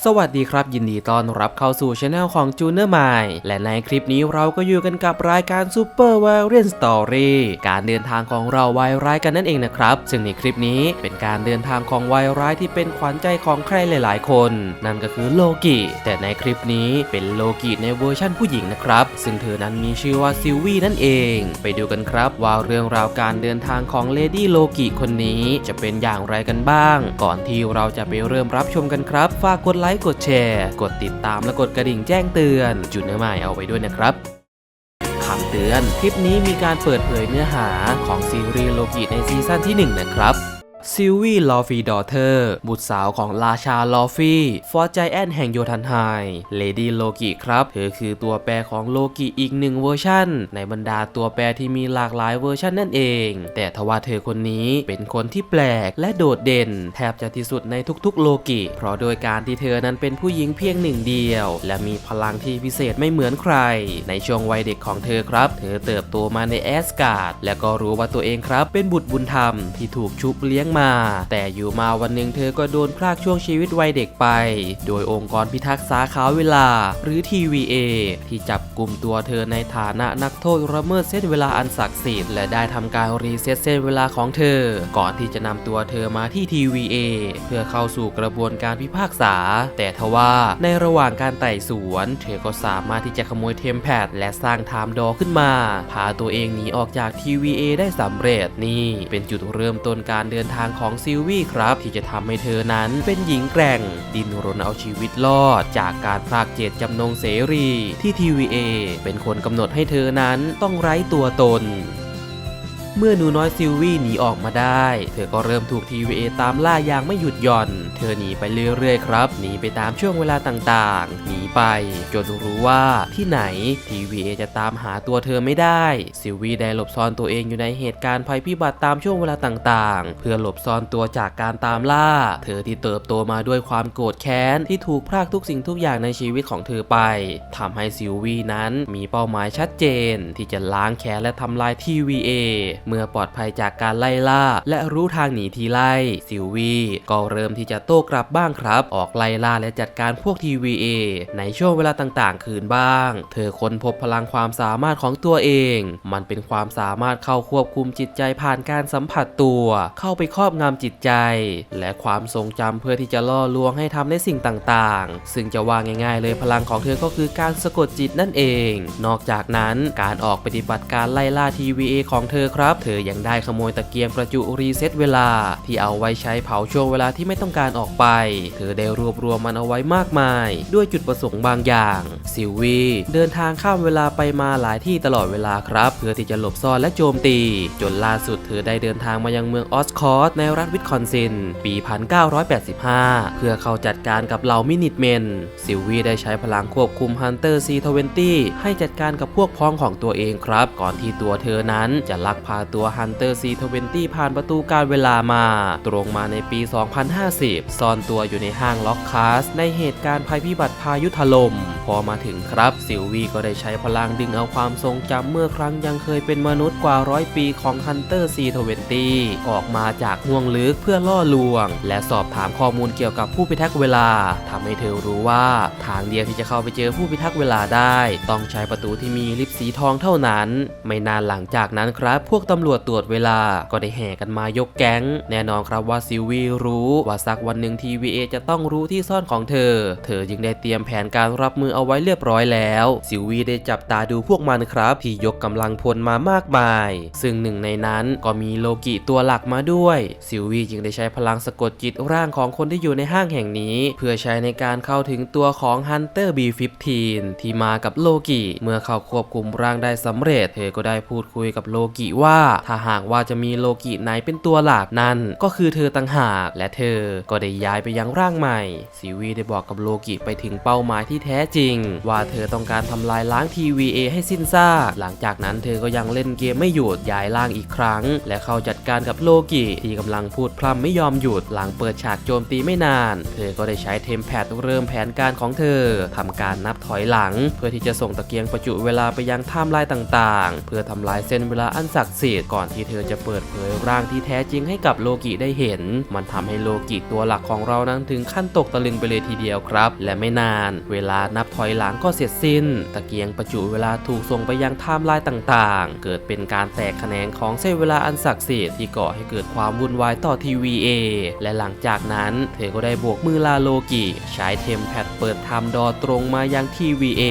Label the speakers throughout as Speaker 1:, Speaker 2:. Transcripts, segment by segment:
Speaker 1: สวัสดีครับ ยินดีต้อนรับเข้าสู่ช anel ของ j u n e r m i และในคลิปนี้เราก็อยู่กันกับรายการ Super Variant Story การเดินทางของเราวายร้ายกันนั่นเองนะครับ ซึ่งในคลิปนี้เป็นการเดินทางของวายร้ายที่เป็นขวัญใจของใครหลาย ๆ คน นั่นก็คือโลกิแต่ในคลิปนี้เป็นโลกิในเวอร์ชั่นผู้หญิงนะครับ ซึ่งเธอนั้นมีชื่อว่าซิลวี่นั่นเอง ไปดูกันครับว่าเรื่องราวการเดินทางของเลดี้โลกิคนนี้จะเป็นอย่างไรกันบ้าง ก่อนที่เราจะไปเริ่มรับชมกันครับฝากกดไลค์ กดแชร์ กดติดตามและกดกระดิ่งแจ้งเตือนจุดเนื้อหมายเอาไว้ด้วยนะครับคำเตือน คลิปนี้มีการเปิดเผยเนื้อหาของซีรีส์โลกิในซีซั่นที่ 1 นะครับ ซิลวี่ลอฟีดอเตอร์ บุตรสาวของราชาลอฟีฟอร์จแอนแห่งโยธันไฮเลดี้โลกิครับ เธอคือตัวแปรของโลกิอีกหนึ่งเวอร์ชั่น ในบรรดาตัวแปรที่มีหลากหลายเวอร์ชันนั่นเอง แต่ทว่าเธอคนนี้เป็นคนที่แปลกและโดดเด่น แทบจะที่สุดในทุกๆโลกิ เพราะโดยการที่เธอนั้นเป็นผู้หญิงเพียงหนึ่งเดียว และมีพลังที่พิเศษไม่เหมือนใคร ในช่วงวัยเด็กของเธอครับ เธอเติบโตมาในแอสการ์ดและก็รู้ว่าตัวเองครับเป็นบุตรบุญธรรมที่ถูกชุบเลี้ยงมา แต่อยู่มาวันหนึ่งเธอก็โดนพรากช่วงชีวิตวัยเด็กไป โดยองค์กรพิทักษ์สาขาเวลา หรือ TVA ที่จับกลุ่มตัวเธอในฐานะนักโทษละเมิดเส้นเวลาอันศักดิ์สิทธิ์และได้ทำการรีเซ็ตเส้นเวลาของเธอ ก่อนที่จะนำตัวเธอมาที่ TVA เพื่อเข้าสู่กระบวนการพิพากษา แต่ทว่าในระหว่างการไต่สวน เธอก็สามารถที่จะขโมยเทมแพดและสร้างไทม์ดอขึ้นมา พาตัวเองหนีออกจาก TVA ได้สำเร็จนี่เป็นจุดเริ่มต้นการเดินทางของซิลวี่ครับ ที่จะทำให้เธอนั้นเป็นหญิงแกร่ง ดินรนเอาชีวิตรอด จากการพรากเจตจำนงเสรีที่ TVA เป็นคนกำหนดให้เธอนั้นต้องไร้ตัวตน เมื่อหนูน้อยซิลวี่หนีออกมาได้ เธอก็เริ่มถูก TVA ตามล่าอย่างไม่หยุดหย่อน เธอหนีไปเรื่อยๆครับ หนีไปตามช่วงเวลาต่างๆ หนีไป จนรู้ว่าที่ไหน TVA จะตามหาตัวเธอไม่ได้ ซิลวี่ได้หลบซ่อนตัวเองอยู่ในเหตุการณ์ภัยพิบัติตามช่วงเวลาต่างๆ เพื่อหลบซ่อนตัวจากการตามล่า เธอที่เติบโตมาด้วยความโกรธแค้นที่ถูกพรากทุกสิ่งทุกอย่างในชีวิตของเธอไปทำให้ซิลวี่นั้นมีเป้าหมายชัดเจน ที่จะล้างแค้นและทำลาย TVA เอเมื่อปลอดภัยจากการไล่ล่า และรู้ทางหนีทีไล่ซิลวีก็เริ่มที่จะโต้กลับบ้างครับ ออกไล่ล่าและจัดการพวก TVA ในช่วงเวลาต่างๆ คืนบ้าง เธอค้นพบพลังความสามารถของตัวเอง มันเป็นความสามารถเข้าควบคุมจิตใจผ่านการสัมผัสตัว เข้าไปครอบงำจิตใจ และความทรงจำเพื่อที่จะล่อลวงให้ทำในสิ่งต่างๆ ซึ่งจะว่าง่าย ๆ เลยพลังของเธอก็คือการสะกดจิตนั่นเอง นอกจากนั้นการออกปฏิบัติการไล่ล่า TVA ของเธอครับเธอยังได้ขโมยตะเกียงประจุรีเซ็ตเวลา ที่เอาไว้ใช้เผาช่วงเวลาที่ไม่ต้องการออกไป เธอได้รวบรวมมันเอาไว้มากมาย ด้วยจุดประสงค์บางอย่าง ซิลวีเดินทางข้ามเวลาไปมาหลายที่ตลอดเวลาครับ เพื่อที่จะหลบซ่อนและโจมตี จนล่าสุดเธอได้เดินทางมายังเมืองออสคอร์ตในรัฐวิสคอนซิน ปี 1985 เพื่อเข้าจัดการกับเหล่ามินิทเมน ซิลวีได้ใช้พลังควบคุมฮันเตอร์ C20 ให้จัดการกับพวกพ้องของตัวเองครับ ก่อนที่ตัวเธอนั้นจะลักพาตัวฮันเตอร์ C20 ผ่านประตูการเวลามา ตรงมาในปี 2050 ซ่อนตัวอยู่ในห้างล็อกคาส ในเหตุการณ์ภัยพิบัติพายุถล่มพอมาถึงครับซิลวีก็ได้ใช้พลังดึงเอาความทรงจำเมื่อครั้งยังเคยเป็นมนุษย์กว่าร้อยปีของฮันเตอร์ C20 ออกมาจากห่วงลึกเพื่อล่อลวง และสอบถามข้อมูลเกี่ยวกับผู้พิทักษ์เวลาทำให้เธอรู้ว่าทางเดียวที่จะเข้าไปเจอผู้พิทักษ์เวลาได้ ต้องใช้ประตูที่มีลิฟต์สีทองเท่านั้น ไม่นานหลังจากนั้นครับ พวกตำรวจตรวจเวลาก็ได้แห่กันมายกแก๊ง แน่นอนครับว่าซิลวีรู้ว่าสักวันหนึ่ง TVA จะต้องรู้ที่ซ่อนของเธอ เธอจึงได้เตรียมแผนการรับมือเอาไว้เรียบร้อยแล้วซิลวีได้จับตาดูพวกมันครับที่ยกกำลังพลมามากมาย ซึ่งหนึ่งในนั้นก็มีโลกิตัวหลักมาด้วยซิลวีจึงได้ใช้พลังสะกดจิตร่างของคนที่อยู่ในห้างแห่งนี้ เพื่อใช้ในการเข้าถึงตัวของ Hunter B15 ที่มากับโลกิเมื่อเขาควบคุมร่างได้สำเร็จ เธอก็ได้พูดคุยกับโลกิว่าถ้าหากว่าจะมีโลกิไหนเป็นตัวหลักนั่นก็คือเธอต่างหาก และเธอก็ได้ย้ายไปยังร่างใหม่ซีวีได้บอกกับโลกิไปถึงเป้าหมายที่แท้จริง ว่าเธอต้องการทำลายล้าง TVA ให้สิ้นซากหลังจากนั้นเธอก็ยังเล่นเกมไม่หยุดย้ายร่างอีกครั้ง และเข้าจัดการกับโลกิที่กำลังพูดพร่ำไม่ยอมหยุดหลังเปิดฉากโจมตีไม่นาน เธอก็ได้ใช้เทมแพดเริ่มแผนการของเธอทำการนับถอยหลัง เพื่อที่จะส่งตะเกียงประจุเวลาไปยังไทม์ไลน์ต่างๆ เพื่อทำลายเส้นเวลาอันศักดิ์สิทธิ์ษก่อนที่เธอจะเปิดเผยร่างที่แท้จริงให้กับโลกิได้เห็น มันทำให้โลกิตัวหลักของเรานั้นถึงขั้นตกตะลึงไปเลยทีเดียวครับ และไม่นาน เวลานับถอยหลังก็เสร็จสิ้น ตะเกียงประจุเวลาถูกส่งไปยังไทม์ไลน์ต่างๆ เกิดเป็นการแตกแขนงของเส้นเวลาอันศักดิ์สิทธิ์ที่ก่อให้เกิดความวุ่นวายต่อ TVA และหลังจากนั้นเธอก็ได้บวกมือลาโลกิใช้เทมแพดเปิดไทม์ดอตรงมายัง TVA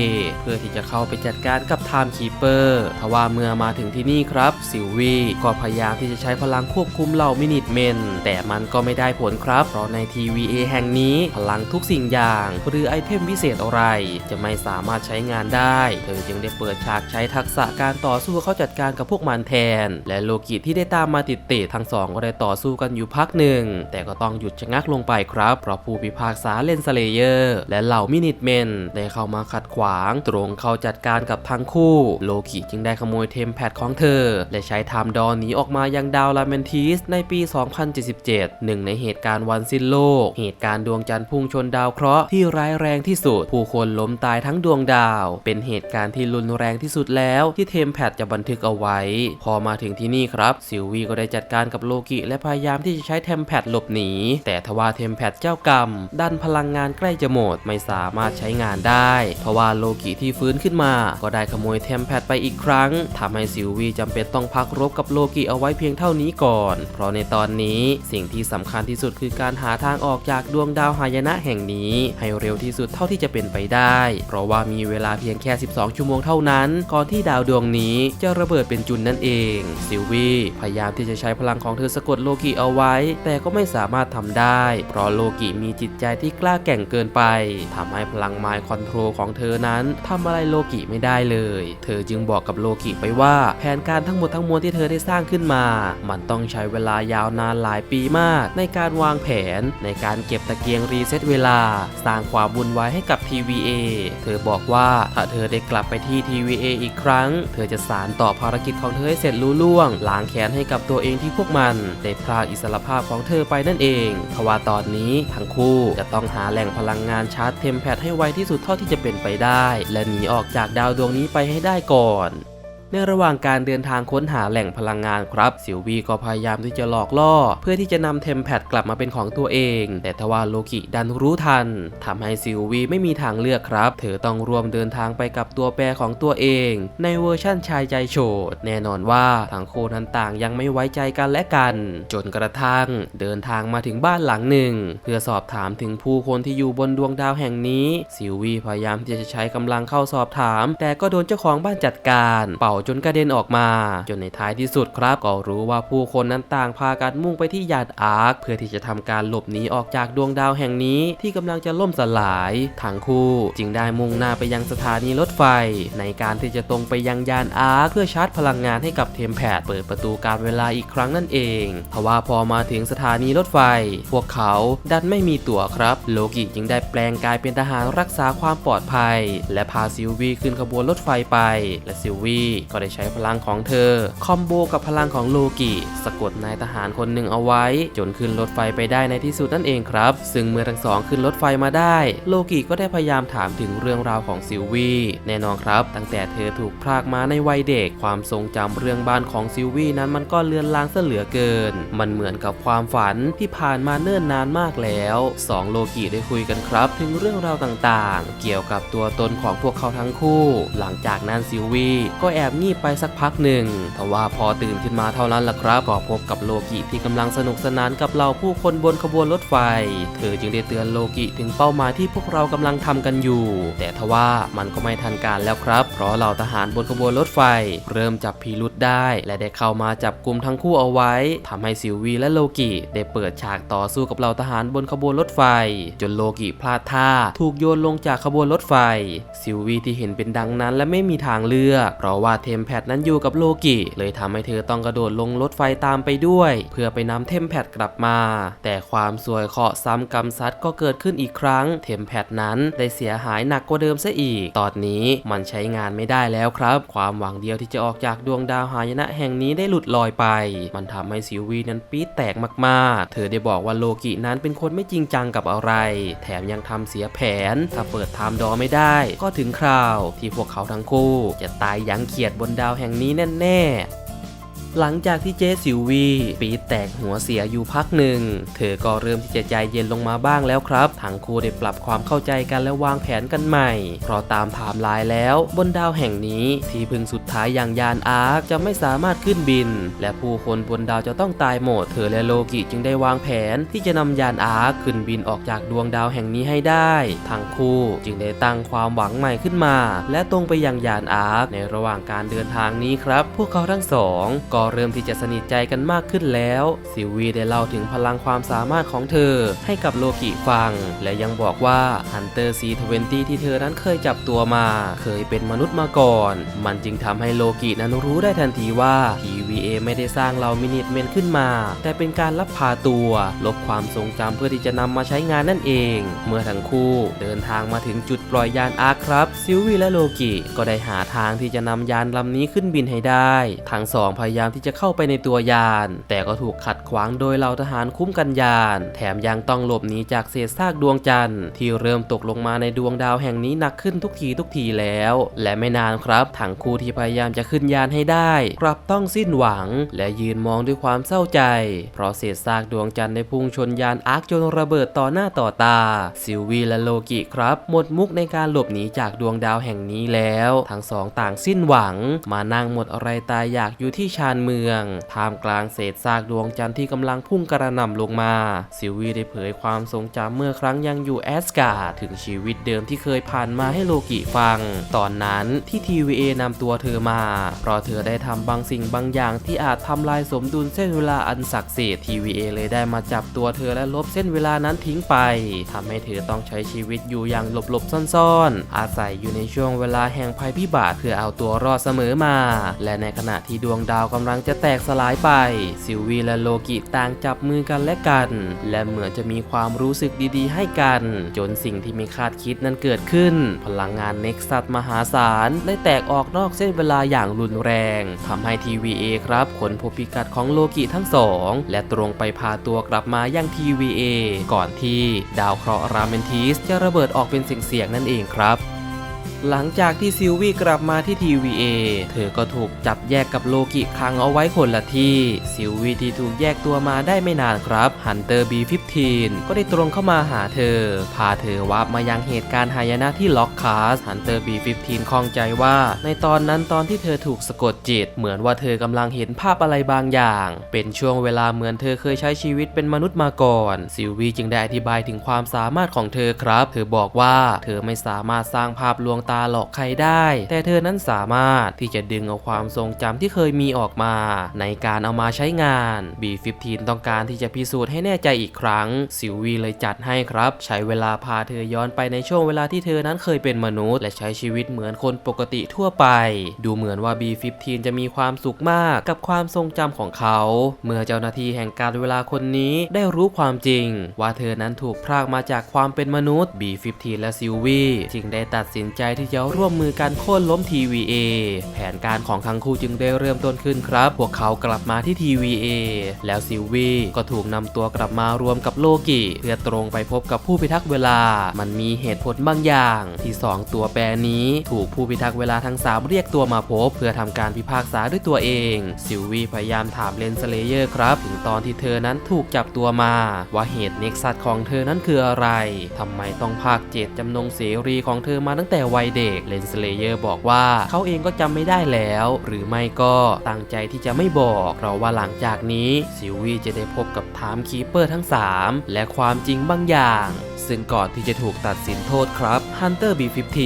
Speaker 1: เพื่อที่จะเข้าไปจัดการกับไทม์คีเปอร์ทว่าเมื่อมาถึงที่นี่ครับซิลวีก็พยายามที่จะใช้พลังควบคุมเหล่ามินิทเมน แต่มันก็ไม่ได้ผลครับ เพราะใน TVA แห่งนี้พลังทุกสิ่งอย่าง หรือไอเทมพิเศษอะไร จะไม่สามารถใช้งานได้ เธอจึงได้เปิดฉากใช้ทักษะการต่อสู้เข้าจัดการกับพวกมันแทน และโลกิที่ได้ตามมาติดติดทั้งสองก็ได้ต่อสู้กันอยู่พักหนึ่ง แต่ก็ต้องหยุดชะงักลงไปครับ เพราะผู้พิพากษาเลนสเลเยอร์ และเหล่ามินิทเมนได้เข้ามาขัดขวาง ตรงเข้าจัดการกับทั้งคู่ โลกิจึงได้ขโมยเทมแพดของเธอ และใช้ไทม์ดอนหนีออกมายังดาวลาเมนทิสในปี 2077 หนึ่งในเหตุการณ์วันสิ้นโลก เหตุการณ์ดวงจันทร์พุ่งชนดาวเคราะห์ที่ร้ายแรงที่สุด ผู้คนล้มตายทั้งดวงดาว เป็นเหตุการณ์ที่รุนแรงที่สุดแล้วที่เทมแพดจะบันทึกเอาไว้ พอมาถึงที่นี่ครับซิลวีก็ได้จัดการกับโลกิและพยายามที่จะใช้เทมแพดหลบหนี แต่ทว่าเทมแพดเจ้ากรรม ดันพลังงานใกล้จะหมดไม่สามารถใช้งานได้ทว่าโลกิที่ฟื้นขึ้นมา ก็ได้ขโมยเทมแพดไปอีกครั้งทำให้ซิลวีจำเป็นต้องพักรบกับโลกิเอาไว้เพียงเท่านี้ก่อน เพราะในตอนนี้สิ่งที่สำคัญที่สุดคือการหาทางออกจากดวงดาวหายนะแห่งนี้ ให้เร็วที่สุดเท่าที่จะเป็นไปได้ เพราะว่ามีเวลาเพียงแค่ 12 ชั่วโมงเท่านั้น ก่อนที่ดาวดวงนี้จะระเบิดเป็นจุนนั่นเอง ซิลวีพยายามที่จะใช้พลังของเธอสะกดโลกิเอาไว้ แต่ก็ไม่สามารถทำได้ เพราะโลกิมีจิตใจที่กล้าแก่งเกินไปทำให้พลังไมค์คอนโทรลของเธอนั้นทำอะไรโลกิไม่ได้เลย เธอจึงบอกกับโลกิไปว่าแผนการทั้งหมดทั้งมวลที่เธอได้สร้างขึ้นมา มันต้องใช้เวลายาวนานหลายปีมาก ในการวางแผน ในการเก็บตะเกียงรีเซ็ตเวลา สร้างความวุ่นวายให้กับ TVA เธอบอกว่าถ้าเธอได้กลับไปที่ TVA อีกครั้ง เธอจะสารต่อภารกิจของเธอให้เสร็จลุล่วงล้างแค้นให้กับตัวเองที่พวกมันได้พรากอิสรภาพของเธอไปนั่นเองทว่าตอนนี้ทั้งคู่จะต้องหาแหล่งพลังงานชาร์จเทมแพดให้ไวที่สุดเท่าที่จะเป็นไปได้ และหนีออกจากดาวดวงนี้ไปให้ได้ก่อน ในระหว่างการเดินทางค้นหาแหล่งพลังงานครับซิลวีก็พยายามที่จะหลอกล่อ เพื่อที่จะนำเทมแพดกลับมาเป็นของตัวเอง แต่ทว่าโลกิดันรู้ทันทำให้ซิลวีไม่มีทางเลือกครับ เธอต้องร่วมเดินทางไปกับตัวแปรของตัวเอง ในเวอร์ชั่นชายใจโฉดแน่นอนว่าทั้งคู่นั้นต่างยังไม่ไว้ใจกันและกัน จนกระทั่งเดินทางมาถึงบ้านหลังหนึ่ง เพื่อสอบถามถึงผู้คนที่อยู่บนดวงดาวแห่งนี้ซิลวีพยายามที่จะใช้กำลังเข้าสอบถาม แต่ก็โดนเจ้าของบ้านจัดการ เป่าจนกระเด็นออกมา จนในท้ายที่สุดครับ ก็รู้ว่าผู้คนนั้นต่างพากันมุ่งไปที่ยานอาร์คเพื่อที่จะทำการหลบหนีออกจากดวงดาวแห่งนี้ที่กำลังจะล่มสลายทั้งคู่จึงได้มุ่งหน้าไปยังสถานีรถไฟ ในการที่จะตรงไปยังยานอาร์คเพื่อชาร์จพลังงานให้กับเทมแพดเปิดประตูการเวลาอีกครั้งนั่นเองทว่าพอมาถึงสถานีรถไฟ พวกเขาดันไม่มีตั๋วครับ โลกิจึงได้แปลงกายเป็นทหารรักษาความปลอดภัย และพาซิลวีขึ้นขบวนรถไฟไป และซิลวีก็ได้ใช้พลังของเธอ คอมโบกับพลังของโลกิสะกดนายทหารคนหนึ่งเอาไว้ จนขึ้นรถไฟไปได้ในที่สุดนั่นเองครับ ซึ่งเมื่อทั้งสองขึ้นรถไฟมาได้ โลกิก็ได้พยายามถามถึงเรื่องราวของซิลวีแน่นอนครับ ตั้งแต่เธอถูกพรากมาในวัยเด็ก ความทรงจำเรื่องบ้านของซิลวีนั้นมันก็เลือนลางเสเหลือเกิน มันเหมือนกับความฝันที่ผ่านมาเนิ่นนานมากแล้วสองโลกิได้คุยกันครับ ถึงเรื่องราวต่างๆ เกี่ยวกับตัวตนของพวกเขาทั้งคู่ หลังจากนั้นซิลวีก็แอบงีบไปสักพักหนึ่งทว่าพอตื่นขึ้นมาเท่านั้นล่ะครับก็พบกับโลกิที่กำลังสนุกสนานกับเหล่าผู้คนบนขบวนรถไฟ เธอจึงได้เตือนโลกิถึงเป้าหมายที่พวกเรากำลังทำกันอยู่ แต่ทว่ามันก็ไม่ทันการแล้วครับ เพราะเหล่าทหารบนขบวนรถไฟ เริ่มจับพิรุษได้ และได้เข้ามาจับกลุ่มทั้งคู่เอาไว้ทำให้ซิลวีและโลกิได้เปิดฉากต่อสู้กับเหล่าทหารบนขบวนรถไฟ จนโลกิพลาดท่า ถูกโยนลงจากขบวนรถไฟ ซิลวีที่เห็นเป็นดังนั้นและไม่มีทางเลือก เพราะว่าเทมแพดนั้นอยู่กับโลกิ เลยทำให้เธอต้องกระโดดลงรถไฟตามไปด้วย เพื่อไปนำเทมแพดกลับมา แต่ความสวยเคาะซ้ำกรรมซัดก็เกิดขึ้นอีกครั้ง เทมแพดนั้นได้เสียหายหนักกว่าเดิมซะอีก ตอนนี้มันใช้งานไม่ได้แล้วครับ ความหวังเดียวที่จะออกจากดวงดาวหายนะแห่งนี้ได้หลุดลอยไป มันทำให้ซิลวีนั้นปี๊ดแตกมากๆ เธอได้บอกว่าโลกินั้นเป็นคนไม่จริงจังกับอะไร แถมยังทำเสียแผน ถ้าเปิดไทม์ดอไม่ได้ ก็ถึงคราวที่พวกเขาทั้งคู่จะตายยั้งเขียดบนดาวแห่งนี้แน่ๆ หลังจากที่เจสิววีปีแตกหัวเสียอยู่พักหนึ่ง เธอก็เริ่มที่จะใจเย็นลงมาบ้างแล้วครับทั้งคู่ได้ปรับความเข้าใจกันและวางแผนกันใหม่ เพราะตามไทม์ไลน์แล้ว บนดาวแห่งนี้ที่พึ่งสุดท้ายอย่างยานอาร์คจะไม่สามารถขึ้นบิน และผู้คนบนดาวจะต้องตายหมด เธอและโลกิจึงได้วางแผนที่จะนำยานอาร์คขึ้นบินออกจากดวงดาวแห่งนี้ให้ได้ทั้งคู่จึงได้ตั้งความหวังใหม่ขึ้นมา และตรงไปยังยานอาร์คในระหว่างการเดินทางนี้ครับ พวกเขาทั้งสองก็เริ่มที่จะสนิทใจกันมากขึ้นแล้ว ซิลวีได้เล่าถึงพลังความสามารถของเธอ ให้กับโลกิฟัง และยังบอกว่าฮันเตอร์ซีทเวนตี้ที่เธอนั้นเคยจับตัวมา เคยเป็นมนุษย์มาก่อน มันจึงทำให้โลกินั้นรู้ได้ทันทีว่า TVA ไม่ได้สร้างเหล่ามินิทเมนขึ้นมา แต่เป็นการลับพาตัว ลบความทรงจำเพื่อที่จะนำมาใช้งานนั่นเอง เมื่อทั้งคู่เดินทางมาถึงจุดปล่อยยานอาร์ครับ ซิลวีและโลกิก็ได้หาทางที่จะนำยานลำนี้ขึ้นบินให้ได้ ทั้งสองพยายามที่จะเข้าไปในตัวยาน แต่ก็ถูกขัดขวางโดยเหล่าทหารคุ้มกันยาน แถมยังต้องหลบหนีจากเศษซากดวงจันทร์ที่เริ่มตกลงมาในดวงดาวแห่งนี้หนักขึ้นทุกทีทุกทีแล้ว และไม่นานครับทั้งคู่ที่พยายามจะขึ้นยานให้ได้กลับต้องสิ้นหวัง และยืนมองด้วยความเศร้าใจ เพราะเศษซากดวงจันทร์ได้พุ่งชนยานอาร์คจนระเบิดต่อหน้าต่อตา ซิลวีและโลกิครับ หมดมุกในการหลบหนีจากดวงดาวแห่งนี้แล้ว ทั้งสองต่างสิ้นหวัง มานั่งหมดอะไรตายอยากอยู่ที่ชานเมือง ท่ามกลางเศษซากดวงจันทร์ที่กำลังพุ่งกระหน่ำลงมา ซิลวีได้เผยความทรงจำเมื่อครั้งยังอยู่แอสการ์ดถึงชีวิตเดิมที่เคยผ่านมาให้โลกิฟัง ตอนนั้นที่ TVA นำตัวเธอมา เพราะเธอได้ทำบางสิ่งบางอย่างที่อาจทำลายสมดุลเส้นเวลาอันศักดิ์สิทธิ์ TVA เลยได้มาจับตัวเธอและลบเส้นเวลานั้นทิ้งไปทำให้เธอต้องใช้ชีวิตอยู่อย่างหลบๆซ่อนๆ อาศัยอยู่ในช่วงเวลาแห่งภัยพิบัติเพื่อเอาตัวรอดเสมอมา และในขณะที่ดวงดาวกำลังลังจะแตกสลายไป ซิลวีและโลกิต่างจับมือกันและกัน และเหมือนจะมีความรู้สึกดีๆ ให้กัน จนสิ่งที่ไม่คาดคิดนั้นเกิดขึ้น พลังงานเน็กซัสมหาศาลได้แตกออกนอกเส้นเวลาอย่างรุนแรงทำให้ TVA ครับค้นพบพิกัดของโลกิทั้งสอง และตรงไปพาตัวกลับมายัง TVA ก่อนที่ดาวเคราะห์ราเมนทิสจะระเบิดออกเป็นเสียงๆนั่นเองครับ หลังจากที่ซิลวี่กลับมาที่ TVA เธอก็ถูกจับแยกกับโลกิขังเอาไว้คนละที่ ซิลวี่ที่ถูกแยกตัวมาได้ไม่นานครับฮันเตอร์ B15 ก็ได้ตรงเข้ามาหาเธอ พาเธอวับมายังเหตุการณ์หายนะที่ล็อกคาสฮันเตอร์ B15 ข้องใจว่า ในตอนนั้นตอนที่เธอถูกสะกดจิต เหมือนว่าเธอกำลังเห็นภาพอะไรบางอย่าง เป็นช่วงเวลาเหมือนเธอเคยใช้ชีวิตเป็นมนุษย์มาก่อน ซิลวี่จึงได้อธิบายถึงความสามารถของเธอครับ เธอบอกว่าเธอไม่สามารถสร้างภาพลวงตาาหลอกใครได้ แต่เธอนั้นสามารถที่จะดึงเอาความทรงจำที่เคยมีออกมา ในการเอามาใช้งาน B15 ต้องการที่จะพิสูจน์ให้แน่ใจอีกครั้ง ซิลวีเลยจัดให้ครับ ใช้เวลาพาเธอย้อนไปในช่วงเวลาที่เธอนั้นเคยเป็นมนุษย์ และใช้ชีวิตเหมือนคนปกติทั่วไป ดูเหมือนว่า B15 จะมีความสุขมากกับความทรงจำของเขา เมื่อเจ้าหน้าที่แห่งการเวลาคนนี้ได้รู้ความจริง ว่าเธอนั้นถูกพรากมาจากความเป็นมนุษย์ B15 และซิลวีจึงได้ตัดสินใจที่จะร่วมมือกันโค่นล้ม TVA แผนการของทั้งคู่จึงได้เริ่มต้นขึ้นครับ พวกเขากลับมาที่ TVA แล้วซิลวีก็ถูกนำตัวกลับมารวมกับโลกิเพื่อตรงไปพบกับผู้พิทักษ์เวลา มันมีเหตุผลบางอย่าง ที่สองตัวแปรนี้ถูกผู้พิทักษ์เวลาทั้งสามเรียกตัวมาพบ เพื่อทำการพิพากษาด้วยตัวเอง ซิลวีพยายามถามเลนสเลเยอร์ครับ ถึงตอนที่เธอนั้นถูกจับตัวมา ว่าเหตุเน็กซัสของเธอนั้นคืออะไรทำไมต้องภาคเจตจำนงเสรีของเธอมาตั้งแต่วัยเด็กเลนสเลเยอร์บอกว่าเขาเองก็จำไม่ได้แล้ว หรือไม่ก็ตั้งใจที่จะไม่บอกเพราะว่าหลังจากนี้ซิลวีจะได้พบกับไทม์คีเปอร์ทั้ง 3 และความจริงบางอย่าง ซึ่งก่อนที่จะถูกตัดสินโทษครับ Hunter B15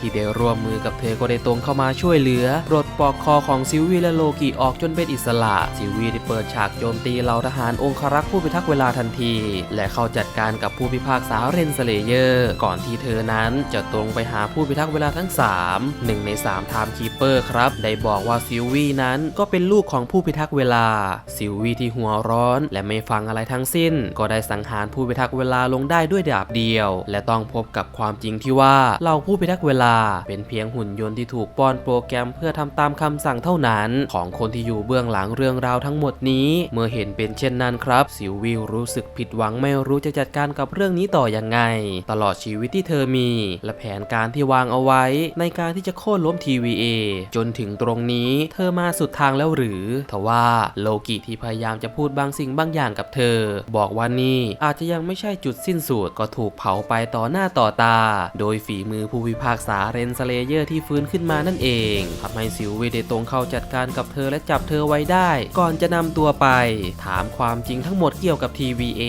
Speaker 1: ที่ได้ร่วมมือกับเธอก็ได้ตรงเข้ามาช่วยเหลือปลดปลอกคอของซิวีและโลกิออกจนเป็นอิสระ ซิวีได้เปิดฉากโจมตีเหล่าทหารองครักษ์ผู้พิทักษ์เวลาทันที และเข้าจัดการกับผู้พิพากษาเรนสเลเยอร์ ก่อนที่เธอนั้นจะตรงไปหาผู้พิทักษ์เวลาทั้ง3หนึ่งใน3ไทม์คีเปอร์ครับ ได้บอกว่าซิลวีนั้นก็เป็นลูกของผู้พิทักษ์เวลา ซิลวีที่หัวร้อน และไม่ฟังอะไรทั้งสิ้น ก็ได้สังหารผู้พิทักษ์เวลาลงได้ด้วยดาบบเดียว และต้องพบกับความจริงที่ว่าเราผู้พิทักษ์เวลา เป็นเพียงหุ่นยนต์ที่ถูกป้อนโปรแกรมเพื่อทำตามคำสั่งเท่านั้น ของคนที่อยู่เบื้องหลังเรื่องราวทั้งหมดนี้ เมื่อเห็นเป็นเช่นนั้นครับซิลวิลรู้สึกผิดหวังไม่รู้จะจัดการกับเรื่องนี้ต่ออยังไง ตลอดชีวิตที่เธอมี และแผนการที่วางเอาไว้ ในการที่จะโค่นล้ม TVA จนถึงตรงนี้เธอมาสุดทางแล้วหรือ ทว่าโลกิที่พยายามจะพูดบางสิ่งบางอย่างกับเธอ บอกว่านี่อาจจะยังไม่ใช่จุดสิ้นสุดก็ถูกเผาไปต่อหน้าต่อตา โดยฝีมือผู้พิพากษาเรนสเลเยอร์ที่ฟื้นขึ้นมานั่นเองทำให้ซิลวีได้ตรงเข้าจัดการกับเธอและจับเธอไว้ได้ ก่อนจะนำตัวไป ถามความจริงทั้งหมดเกี่ยวกับ TVA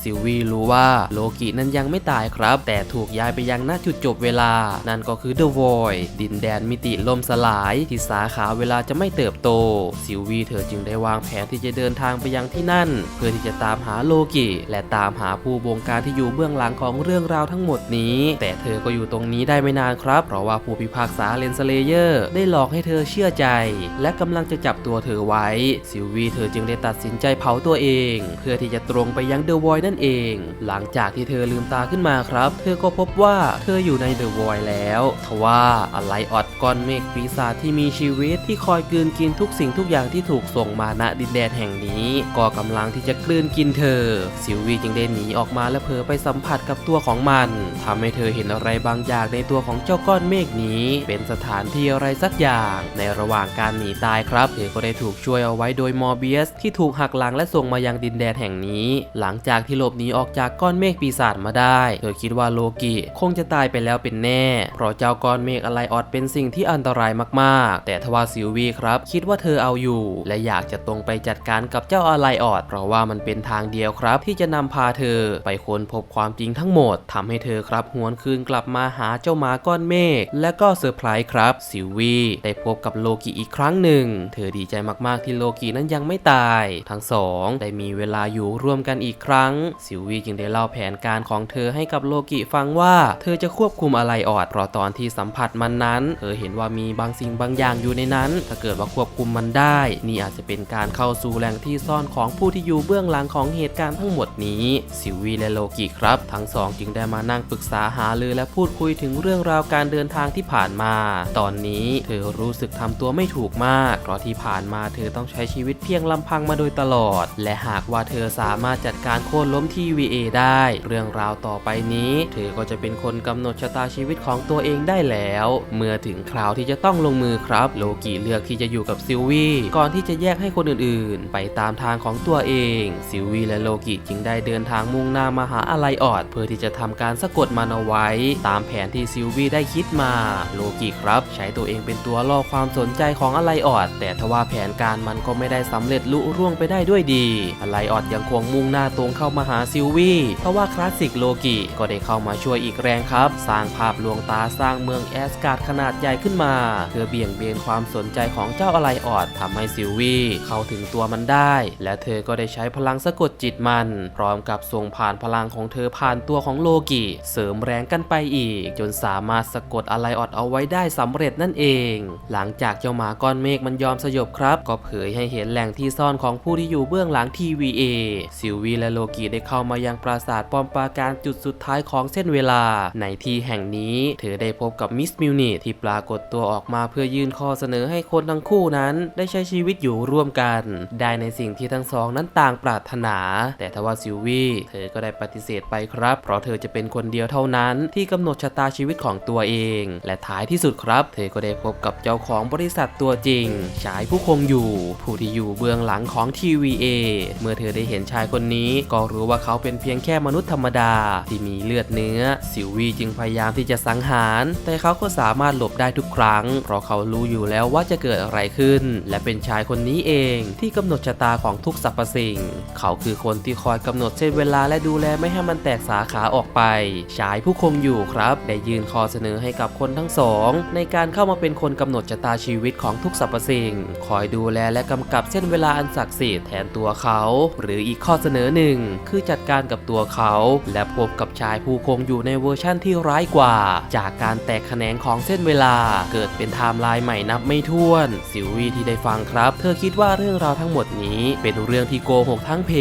Speaker 1: ซิลวีรู้ว่าโลกินั้นยังไม่ตายครับ แต่ถูกย้ายไปยังณจุดจบเวลา นั่นก็คือ The Void ดินแดนมิติล่มสลายที่สาขาเวลาจะไม่เติบโต ซิลวีเธอจึงได้วางแผนที่จะเดินทางไปยังที่นั่น เพื่อที่จะตามหาโลกิ และตามหาผู้บงการที่อยู่เบื้องหลังของเรื่องราวทั้งหมดนี้ แต่เธอก็อยู่ตรงนี้ได้ไม่นานครับ เพราะว่าผู้พิพากษาเลนสเลเยอร์ได้หลอกให้เธอเชื่อใจ และกำลังจะจับตัวเธอไว้ ซิลวีเธอจึงได้ตัดสินใจเผาตัวเอง เพื่อที่จะตรงไปยังเดอะวอยนั่นเอง หลังจากที่เธอลืมตาขึ้นมาครับ เธอก็พบว่าเธออยู่ในเดอะวอยแล้วทว่าอะไรออดก้อนเมฆปีศาจที่มีชีวิตที่คอยกลืนกินทุกสิ่งทุกอย่างที่ถูกส่งมาณดินแดนแห่งนี้ ก็กำลังที่จะกลืนกินเธอ ซิลวีจึงได้หนีออกมาและเผลอไปสัมผัสกับตัวของมันทำให้เธอเห็นอะไรบางอย่างในตัวของเจ้าก้อนเมฆนี้ เป็นสถานที่อะไรสักอย่าง ในระหว่างการหนีตายครับ เธอก็ได้ถูกช่วยเอาไว้โดยมอร์เบียสที่ถูกหักหลังและส่งมายังดินแดนแห่งนี้ หลังจากที่หลบหนีออกจากก้อนเมฆปีศาจมาได้ เธอคิดว่าโลกิคงจะตายไปแล้วเป็นแน่ เพราะเจ้าก้อนเมฆอะไรออดเป็นสิ่งที่อันตรายมากๆ แต่ทว่าซิลวีครับ คิดว่าเธอเอาอยู่ และอยากจะตรงไปจัดการกับเจ้าอะไรออดเพราะว่ามันเป็นทางเดียวครับ ที่จะนำพาเธอไปค้นพบความจริงทั้งหมดทำให้เธอครับหวนคืนกลับมาหาเจ้าหมาก้อนเมฆและก็เซอร์ไพรส์ครับซิลวีได้พบกับโลกิอีกครั้งหนึ่ง เธอดีใจมากๆที่โลกินั้นยังไม่ตาย ทั้งสองได้มีเวลาอยู่ร่วมกันอีกครั้ง ซิลวีจึงได้เล่าแผนการของเธอให้กับโลกิฟังว่า เธอจะควบคุมอะไรออดเพราะตอนที่สัมผัสมันนั้น เธอเห็นว่ามีบางสิ่งบางอย่างอยู่ในนั้น ถ้าเกิดว่าควบคุมมันได้ นี่อาจจะเป็นการเข้าสู่แหล่งที่ซ่อนของผู้ที่อยู่เบื้องหลังของเหตุการณ์ทั้งหมดนี้ ซิลวีและโลกิครับทั้งสองจึงได้มานั่งปรึกษาหารือและพูดคุยถึงเรื่องราวการเดินทางที่ผ่านมา ตอนนี้เธอรู้สึกทำตัวไม่ถูกมาก เพราะที่ผ่านมาเธอต้องใช้ชีวิตเพียงลำพังมาโดยตลอด และหากว่าเธอสามารถจัดการโค่นล้มทีวีเอได้ เรื่องราวต่อไปนี้ เธอก็จะเป็นคนกำหนดชะตาชีวิตของตัวเองได้แล้ว เมื่อถึงคราวที่จะต้องลงมือครับ โลกิเลือกที่จะอยู่กับซิลวีก่อนที่จะแยกให้คนอื่นๆ ไปตามทางของตัวเอง ซิลวีและโลกิจึงได้เดินทางมุ่งหน้ามาหาอะไรออด เพื่อที่จะทำการสะกดมันเอาไว้ ตามแผนที่ซิลวีได้คิดมา โลกิครับ ใช้ตัวเองเป็นตัวล่อความสนใจของอะไรออด แต่ทว่าแผนการมันก็ไม่ได้สำเร็จลุร่วงไปได้ด้วยดีอะไรออดยังคงมุ่งหน้าตรงเข้ามาหาซิลวีเพราะว่าคลาสสิกโลกิก็ได้เข้ามาช่วยอีกแรงครับ สร้างภาพลวงตาสร้างเมืองแอสการ์ดขนาดใหญ่ขึ้นมา เพื่อเบี่ยงเบนความสนใจของเจ้าอะไรออดทำให้ซิลวีเข้าถึงตัวมันได้ และเธอก็ได้ใช้พลังสะกดจิตมัน พร้อมกับส่งผ่านพลังของเธอผ่านตัวของโลกิ เสริมแรงกันไปอีก จนสามารถสะกดอะไรออดเอาไว้ได้สำเร็จนั่นเอง หลังจากเจ้าหมาก้อนเมฆมันยอมสยบครับ ก็เผยให้เห็นแหล่งที่ซ่อนของผู้ที่อยู่เบื้องหลัง TVA ซิลวีและโลกิได้เข้ามายังปราสาทปอมปราการจุดสุดท้ายของเส้นเวลา ในที่แห่งนี้ เธอได้พบกับมิสมิวนิที่ปรากฏตัวออกมาเพื่อยื่นข้อเสนอให้คนทั้งคู่นั้น ได้ใช้ชีวิตอยู่ร่วมกัน ได้ในสิ่งที่ทั้งสองนั้นต่างปรารถนา แต่ทว่าซิลวีเธอก็ได้ปฏิเสธไปครับ เพราะเธอจะเป็นคนเดียวเท่านั้น ที่กำหนดชะตาชีวิตของตัวเอง และท้ายที่สุดครับ เธอก็ได้พบกับเจ้าของบริษัทตัวจริง ชายผู้คงอยู่ ผู้ที่อยู่เบื้องหลังของ TVA เมื่อเธอได้เห็นชายคนนี้ก็รู้ว่าเขาเป็นเพียงแค่มนุษย์ธรรมดา ที่มีเลือดเนื้อซิวีจึงพยายามที่จะสังหาร แต่เขาก็สามารถหลบได้ทุกครั้ง เพราะเขารู้อยู่แล้วว่าจะเกิดอะไรขึ้น และเป็นชายคนนี้เองที่กำหนดชะตาของทุกสรรพสิ่ง เขาคือคนที่คอยกำหนดเส้นเวลาและดูแลไม่ให้มันแตกสาขาออกไป ชายผู้คงอยู่ครับ ได้ยื่นข้อเสนอให้กับคนทั้งสอง ในการเข้ามาเป็นคนกำหนดชะตาชีวิตของทุกสรรพสิ่ง คอยดูแลและกำกับเส้นเวลาอันศักดิ์สิทธิ์แทนตัวเขา หรืออีกข้อเสนอหนึ่ง คือจัดการกับตัวเขา และพบกับชายผู้คงอยู่ในเวอร์ชั่นที่ร้ายกว่า จากการแตกแขนงของเส้นเวลา เกิดเป็นไทม์ไลน์ใหม่นับไม่ถ้วน ซิวีที่ได้ฟังครับ เธอคิดว่าเรื่องราวทั้งหมดนี้ เป็นเรื่องที่โกหกทั้งเพ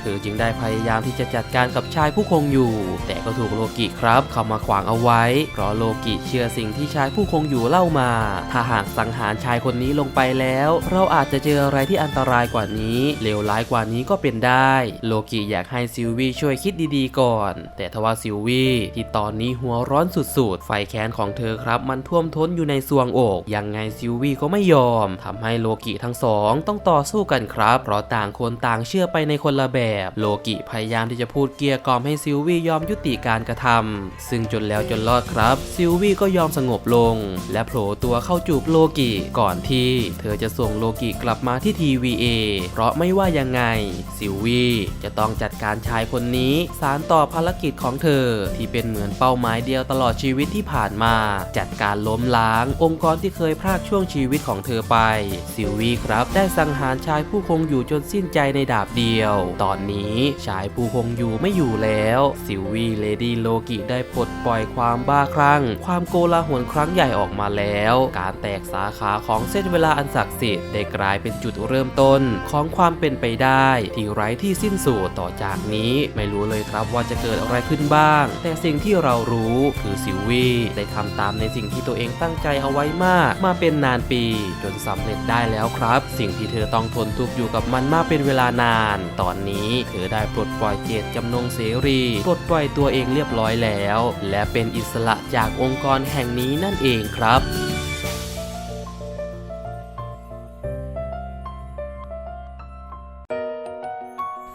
Speaker 1: เธอจึงได้พยายามที่จะจัดการกับชายผู้คงงอยู่ แต่ก็ถูกโลกิครับเข้ามาขวางเอาไว้ เพราะโลกิเชื่อสิ่งที่ชายผู้คงอยู่เล่ามา ถ้าหากสังหารชายคนนี้ลงไปแล้ว เราอาจจะเจออะไรที่อันตรายกว่านี้เลวร้ายกว่านี้ก็เป็นได้ โลกิอยากให้ซิลวี่ช่วยคิดดีๆก่อน แต่ทว่าซิลวี่ที่ตอนนี้หัวร้อนสุดๆ ไฟแค้นของเธอครับ มันท่วมท้นอยู่ในซวงอก ยังไงซิลวี่ก็ไม่ยอมทำให้โลกิทั้งสองต้องต่อสู้กันครับ เพราะต่างคนต่างเชื่อไปในคนละแบบ โลกิพยายามที่จะพูดเกลี้ยกล่อมให้ซิลวี่ยอมยุติการกระทำซึ่งจนแล้วจนรอดครับ ซิลวี่ก็ยอมสงบลง และโผล่ตัวเข้าจูบโลกิก่อนที่ เธอจะส่งโลกิกลับมาที่ TVA เพราะไม่ว่ายังไง ซิลวี่จะต้องจัดการชายคนนี้ สารต่อภารกิจของเธอที่เป็นเหมือนเป้าหมายเดียวตลอดชีวิตที่ผ่านมา จัดการล้มล้าง องค์กรที่เคยพรากช่วงชีวิตของเธอไป ซิลวี่ครับได้สังหารชายผู้คงอยู่จนสิ้นใจในดาบเดียว ตอนนี้ชายผู้คงอยู่ไม่อยู่แล้วซิลวีเลดี้โลกิได้ปลดปล่อยความบ้าคลั่ง ความโกลาหลครั้งใหญ่ออกมาแล้ว การแตกสาขาของเส้นเวลาอันศักดิ์สิทธิ์ได้กลายเป็นจุดเริ่มต้นของความเป็นไปได้ ที่ไร้ที่สิ้นสุดต่อจากนี้ไม่รู้เลยครับว่าจะเกิดอะไรขึ้นบ้าง แต่สิ่งที่เรารู้คือซิลวีได้ทำตามในสิ่งที่ตัวเองตั้งใจเอาไว้มาก มาเป็นนานปี จนสำเร็จได้แล้วครับ สิ่งที่เธอต้องทนทุกข์อยู่กับมันมาเป็นเวลานาน ตอนนี้เธอได้ปลดปล่อยเจตจำนงเสรีปลดปล่อยตัวเองเรียบร้อยแล้ว และเป็นอิสระจากองค์กรแห่งนี้นั่นเองครับ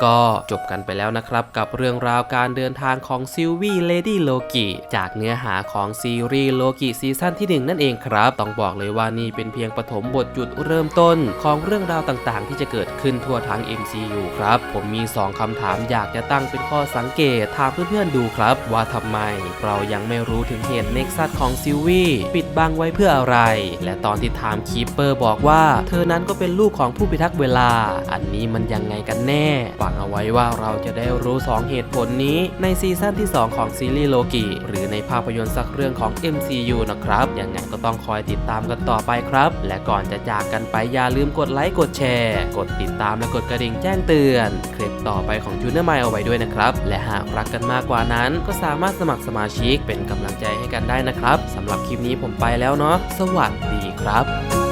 Speaker 1: ก็จบกันไปแล้วนะครับ กับเรื่องราวการเดินทางของซิลวี่เลดี้โลกิจากเนื้อหาของซีรีส์โลกิซีซั่นที่ 1 นั่นเองครับ ต้องบอกเลยว่านี่เป็นเพียงปฐมบทจุดเริ่มต้นของเรื่องราวต่างๆ ที่จะเกิดขึ้นทั่วทั้ง MCU ครับ ผมมี 2คำถามอยากจะตั้งเป็นข้อสังเกตถามเพื่อนๆดูครับ ว่าทำไม เรายังไม่รู้ถึงเหตุเน็กซัสของซิลวี่ปิดบังไว้เพื่ออะไร และตอนที่ไทม์คีเปอร์บอกว่า เธอนั้นก็เป็นลูกของผู้พิทักษ์เวลา อันนี้มันยังไงกันแน่หวังเอาไว้ว่าเราจะได้รู้2เหตุผลนี้ในซีซั่นที่ 2 ของซีรีส์โลกิหรือในภาพยนตร์สักเรื่องของ MCU นะครับยังไงก็ต้องคอยติดตามกันต่อไปครับ และก่อนจะจากกันไปอย่าลืมกดไลค์กดแชร์ กดติดตามและกดกระดิ่งแจ้งเตือน คลิปต่อไปของจูเนอร์ไมเอาไว้ด้วยนะครับ และหากรักกันมากกว่านั้น ก็สามารถสมัครสมาชิกเป็นกำลังใจให้กันได้นะครับสำหรับคลิปนี้ผมไปแล้วเนาะสวัสดีครับ